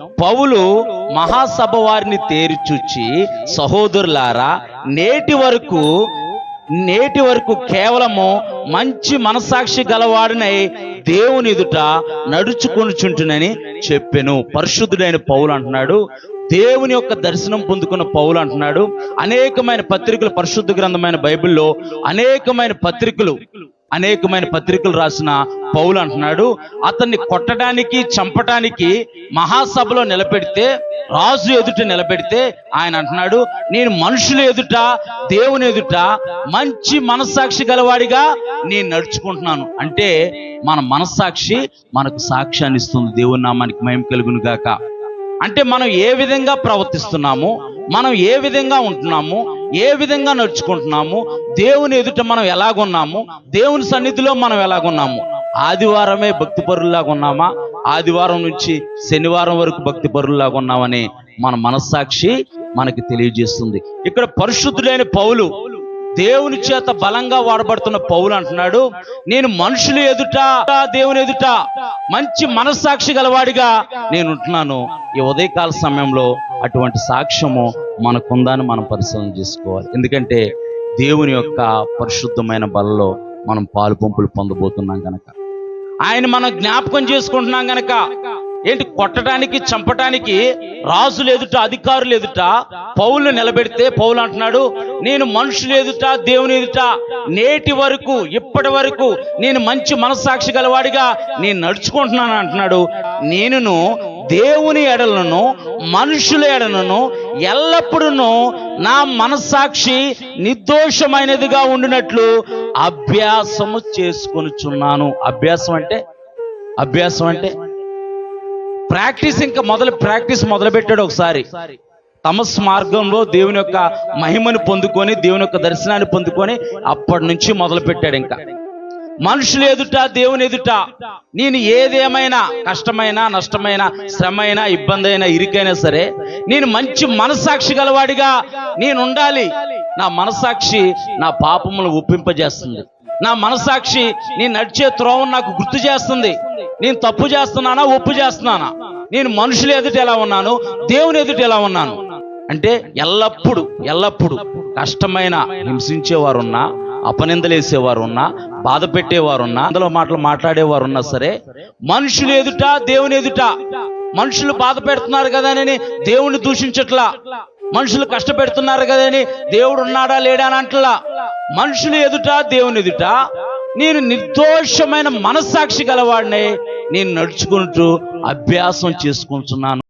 పౌలు మహాసభ వారిని తేరిచూచి సహోదరులారా నేటి వరకు నేటి వరకు కేవలము మంచి మనసాక్షి గలవాడినై దేవుని ఎదుట నడుచుకొనుచుంటునని చెప్పెను. పరిశుద్ధుడైన పౌలు అంటున్నాడు. దేవుని యొక్క దర్శనం పొందుకున్న పౌలు అంటున్నాడు. అనేకమైన పత్రికలు పరిశుద్ధ గ్రంథమైన బైబిల్లో అనేకమైన పత్రికలు అనేకమైన పత్రికలు రాసిన పౌలు అంటున్నాడు అతన్ని కొట్టడానికి చంపటానికి మహాసభలో నిలబెడితే రాజు ఎదుట నిలబెడితే ఆయన అంటున్నాడు నేను మనుషుల ఎదుట దేవుని ఎదుట మంచి మనస్సాక్షి గలవాడిగా నేను నడుచుకుంటున్నాను. అంటే మన మనస్సాక్షి మనకు సాక్ష్యాన్ని ఇస్తుంది దేవుని నామానికి మహిమ కలుగును గాక. అంటే మనం ఏ విధంగా ప్రవర్తిస్తున్నాము మనం ఏ విధంగా ఉంటున్నాము ఏ విధంగా నడుచుకుంటున్నాము? దేవుని ఎదుట మనం ఎలాగున్నాము? దేవుని సన్నిధిలో మనం ఎలాగున్నాము? ఆదివారమే భక్తి పరుల్లాగా ఉన్నామా? ఆదివారం నుంచి శనివారం వరకు భక్తి పరుల్లాగా ఉన్నామని మన మనస్సాక్షి మనకి తెలియజేస్తుంది. ఇక్కడ పరిశుద్ధులైన పౌలు దేవుని చేత బలంగా వాడబడుతున్న పౌలు అంటున్నాడు నేను మనుషులు ఎదుట దేవుని ఎదుట మంచి మనస్సాక్షి గలవాడిగా నేను ఉంటున్నాను ఈ ఉదయకాల సమయంలో అటువంటి సాక్ష్యము మనకుందని మనం పరిశీలన చేసుకోవాలి. ఎందుకంటే దేవుని యొక్క పరిశుద్ధమైన బలలో మనం పాలు పంపులు పొందబోతున్నాం గనక. ఆయన మనం జ్ఞాపకం చేసుకుంటున్నాం గనక. ఏంటి? కొట్టడానికి చంపటానికి రాజులు ఎదుట అధికారులు ఎదుట పౌలు నిలబెడితే పౌలు అంటున్నాడు నేను మనుషులు ఎదుట దేవుని ఎదుట నేటి వరకు ఇప్పటి వరకు నేను మంచి మనస్సాక్షి గలవాడిగా నేను నడుచుకుంటున్నాను అంటున్నాడు. నేనును దేవుని ఎడలను మనుషుల ఎడలను ఎల్లప్పుడూ నా మనస్సాక్షి నిర్దోషమైనదిగా ఉండినట్లు అభ్యాసము చేసుకొనిచున్నాను. అభ్యాసం అంటే? అభ్యాసం అంటే? ప్రాక్టీస్ ఇంకా మొదలు ప్రాక్టీస్ మొదలుపెట్టాడు ఒకసారి. తమస్ మార్గంలో దేవుని యొక్క మహిమను పొందుకొని దేవుని యొక్క దర్శనాన్ని పొందుకొని అప్పటి నుంచి మొదలు పెట్టాడు ఇంకా. మనుషులు ఎదుట దేవుని ఎదుట నేను ఏదేమైనా కష్టమైనా నష్టమైనా శ్రమైనా ఇబ్బంది అయినా ఇరుకైనా సరే నేను మంచి మనస్సాక్షి గలవాడిగా నేను ఉండాలి. నా మనస్సాక్షి నా పాపములు ఒప్పింపజేస్తుంది. నా మనస్సాక్షి నేను నడిచే త్రోవం నాకు గుర్తు చేస్తుంది. నేను తప్పు చేస్తున్నానా ఒప్పు చేస్తున్నానా? నేను మనుషుల ఎదుట ఎలా ఉన్నాను? దేవుని ఎదుట ఎలా ఉన్నాను? అంటే ఎల్లప్పుడు ఎల్లప్పుడు కష్టమైన హింసించేవారున్నా అపనిందలేసేవారు ఉన్నా బాధ పెట్టేవారున్నా అందులో మాటలు మాట్లాడేవారు ఉన్నా సరే మనుషులు ఎదుట దేవుని ఎదుట మనుషులు బాధ పెడుతున్నారు కదా అని దేవుణ్ణి దూషించట్లా. మనుషులు కష్టపెడుతున్నారు కదని దేవుడు ఉన్నాడా లేడా అని అంటలా. మనుషులు ఎదుట దేవుని ఎదుట నేను నిర్దోషమైన మనస్సాక్షి గలవాడిని నేను నడుచుకుంటూ అభ్యాసం చేసుకుంటున్నాను.